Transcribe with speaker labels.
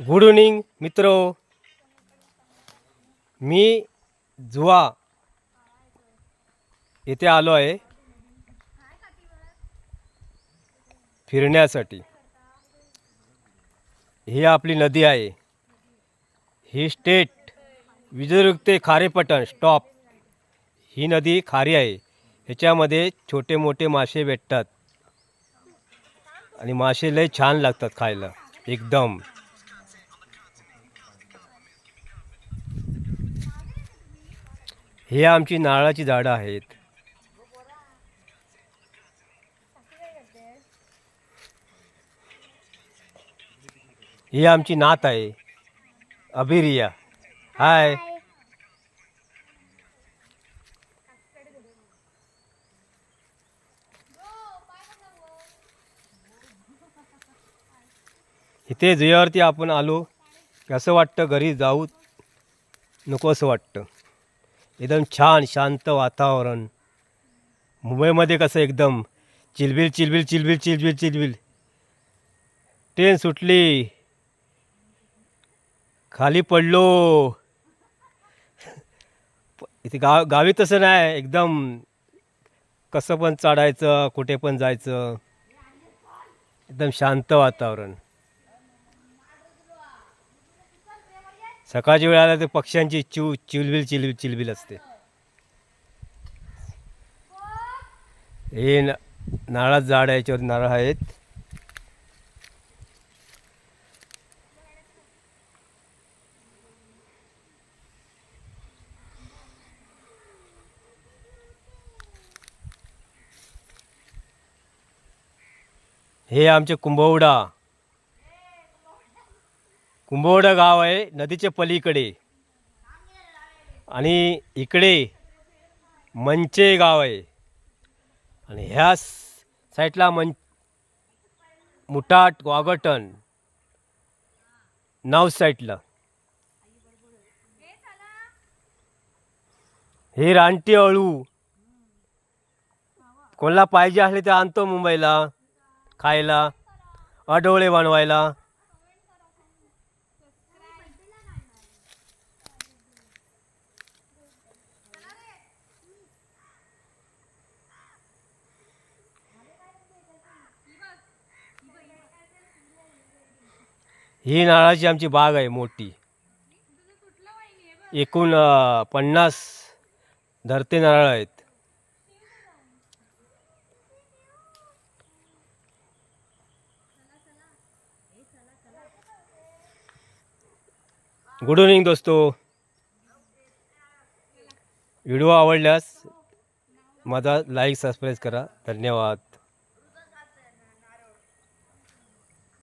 Speaker 1: Good evening मित्र. मी जुवा येथे आलो आहे फिरण्यासाठी. ही आपली नदी आहे. ही स्टेट विजयदुर्ग ते खारेपटण स्टॉप ही नदी खारी आहे. ह्याच्यामध्ये छोटे मोठे मासे भेटतात. आणि मासे लय छान लागतात खायला एकदम. हे आमची नारळाची झाडं आहेत. ही आमची नात आहे. अभिरिया. हाय. इथे जयावरती आपण आलो. कसं वाटतं घरी जाऊ नको असं वाटतं. एकदम छान शांत वातावरण. मुंबईमध्ये कसं एकदम चिलबिल चिलबिल चिलबिल चिलबिल चिलबिल. ट्रेन सुटली. खाली पडलो. इथे गाव गावी तसं नाही एकदम कसं पण चढायचं कुठे पण जायचं. एकदम शांत वातावरण. सकाळच्या वेळेला ते पक्ष्यांची चिव चिलबिल चिलबिल चिलबिल असते. हे न नारळाचं झाड आहे याच्यावर नारळ आहेत. हे आमचे कुंभवडा. कुंभवड गाव आहे नदीच्या पलीकडे. आणि इकडे मंचे गाव आहे. आणि ह्या साईडला मन मुठाट वागटन नाव साईडला. हे रानटी अळू. कोणाला पाहिजे असले ते आणतो मुंबईला खायला अडोळे बनवायला. ही नारळाची आमची बाग आहे मोठी. एकूण पन्नास धरते नारळ आहेत. गुड इव्हनिंग दोस्तो. व्हिडिओ आवडल्यास माझा लाईक सबस्क्राईब करा. धन्यवाद.